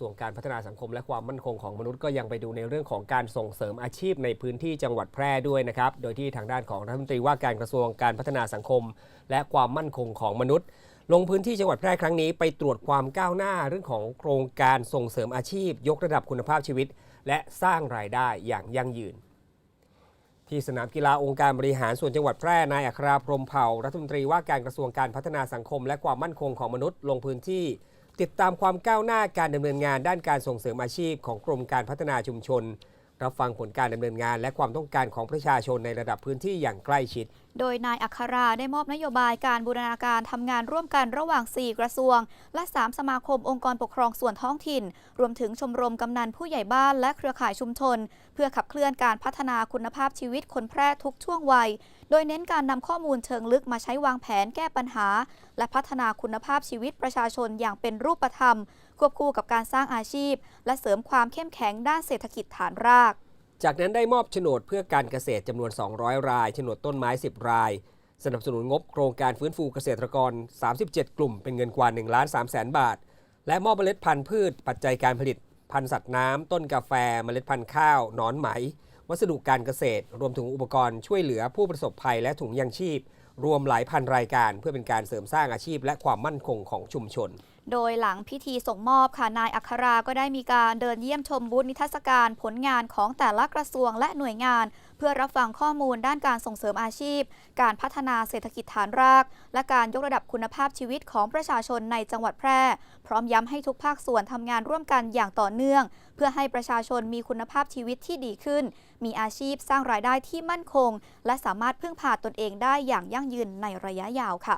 ส่วนการพัฒนาสังคมและความมั่นคงของมนุษย์ก็ยังไปดูในเรื่องของการส่งเสริมอาชีพในพื้นที่จังหวัดแพร่ด้วยนะครับ โดยที่ทางด้านของรัฐมนตรีว่าการกระทรวงการพัฒนาสังคม และความมั่นคงของมนุษย์ ลงพื้นที่จังหวัดแพร่ครั้งนี้ ไปตรวจความก้าวหน้าเรื่องของโครงการส่งเสริมอาชีพ ยกระดับคุณภาพชีวิต และสร้างรายได้อย่างยั่งยืนที่สนามกีฬาองค์การบริหารส่วนจังหวัดแพร่ นายอัคราพรมเผ่า รัฐมนตรีว่าการกระทรวงการพัฒนาสังคม และความมั่นคงของมนุษย์ลงพื้นที่ ติดตามความก้าวหน้าการดำเนินงานด้านการส่งเสริมอาชีพของกรมการพัฒนาชุมชน รับฟังผลการดำเนินงาน และความต้องการของประชาชนในระดับพื้นที่อย่างใกล้ชิด โดยนายอัคราได้มอบนโยบายการบูรณาการทำงานร่วมกันระหว่าง 4 กระทรวง และ 3 สมาคมองค์กรปกครองส่วนท้องถิ่น รวมถึงชมรมกำนันผู้ใหญ่บ้านและเครือข่ายชุมชน เพื่อขับเคลื่อนการพัฒนาคุณภาพชีวิตคนแพร่ทุกช่วงวัย โดยเน้นการนำข้อมูลเชิงลึกมาใช้วางแผนแก้ปัญหา และพัฒนาคุณภาพชีวิตประชาชนอย่างเป็นรูปธรรมควบคู่กับการสร้างอาชีพ และเสริมความเข้มแข็งด้านเศรษฐกิจฐานราก จากนั้นได้มอบโฉนดเพื่อการเกษตรจำนวน 200 รายโฉนดต้นไม้ 10 ราย สนับสนุนงบโครงการฟื้นฟูเกษตรกร 37 กลุ่มเป็นเงินกว่า1ล้าน3แสนบาท และมอบเมล็ดพันธุ์พืช ปัจจัยการผลิต พันธุ์สัตว์น้ำต้นกาแฟเมล็ดพันธุ์ข้าวหนอนไหม วัสดุการเกษตร รวมถึงอุปกรณ์ช่วยเหลือผู้ประสบภัยและถุงยังชีพ รวมหลายพันรายการเพื่อเป็นการเสริมสร้างอาชีพ และความมั่นคงของชุมชน โดยหลังพิธีส่งมอบค่ะนายอัคราก็ได้มีการเดินเยี่ยมชมบูธนิทรรศการผลงานของแต่ละกระทรวงและหน่วยงาน เพื่อรับฟังข้อมูลด้านการส่งเสริมอาชีพ การพัฒนาเศรษฐกิจฐานราก และการยกระดับคุณภาพชีวิตของประชาชนในจังหวัดแพร่ พร้อมย้ำให้ทุกภาคส่วนทำงานร่วมกันอย่างต่อเนื่อง เพื่อให้ประชาชนมีคุณภาพชีวิตที่ดีขึ้น มีอาชีพสร้างรายได้ที่มั่นคง และสามารถพึ่งพาตนเองได้อย่างยั่งยืนในระยะยาวค่ะ